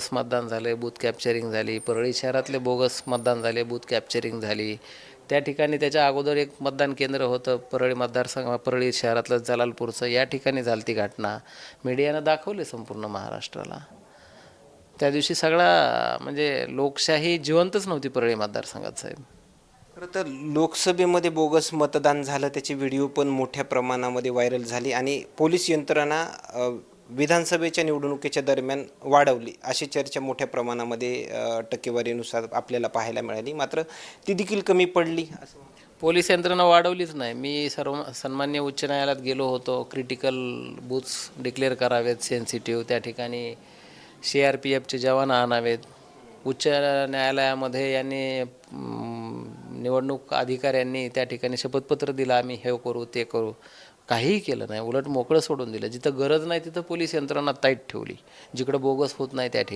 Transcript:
Bogus मतदान झालं booth capturing झाली परळी शहरातले बोगस मतदान झाले बूथ कॅप्चरिंग झाली. त्या ठिकाणी त्याच्या अगोदर एक मतदान केंद्र होतं परळी मतदारसंघ परळी शहरातलं जलालपूरचं. या ठिकाणी झाली ती घटना. मीडियानं दाखवली संपूर्ण महाराष्ट्राला. त्या दिवशी सगळा म्हणजे लोकशाही जिवंतच नव्हती परळी मतदारसंघात साहेब. खरं तर लोकसभेमध्ये बोगस मतदान झालं त्याची व्हिडिओ पण मोठ्या प्रमाणामध्ये व्हायरल झाली आणि पोलीस यंत्रणा विधानसभेच्या निवडणुकीच्या दरम्यान वाढवली अशी चर्चा मोठ्या प्रमाणामध्ये टक्केवारीनुसार आपल्याला पाहायला मिळाली. मात्र ती देखील कमी पडली. असं पोलीस यंत्रणा वाढवलीच नाही. मी सर्व सन्मान्य उच्च न्यायालयात गेलो होतो. क्रिटिकल बूथ्स डिक्लेअर करावेत सेन्सिटिव्ह त्या ठिकाणी. सी आर पी एफचे जवान आणावेत. उच्च न्यायालयामध्ये यांनी निवडणूक अधिकाऱ्यांनी त्या ठिकाणी शपथपत्र दिलं. आम्ही हे करू ते करू. काहीही केलं नाही उलट मोकळं सोडून दिलं. जिथं गरज नाही तिथं पोलीस यंत्रणा ताईट ठेवली. जिकडं बोगस होत नाही त्या ठिकाणी.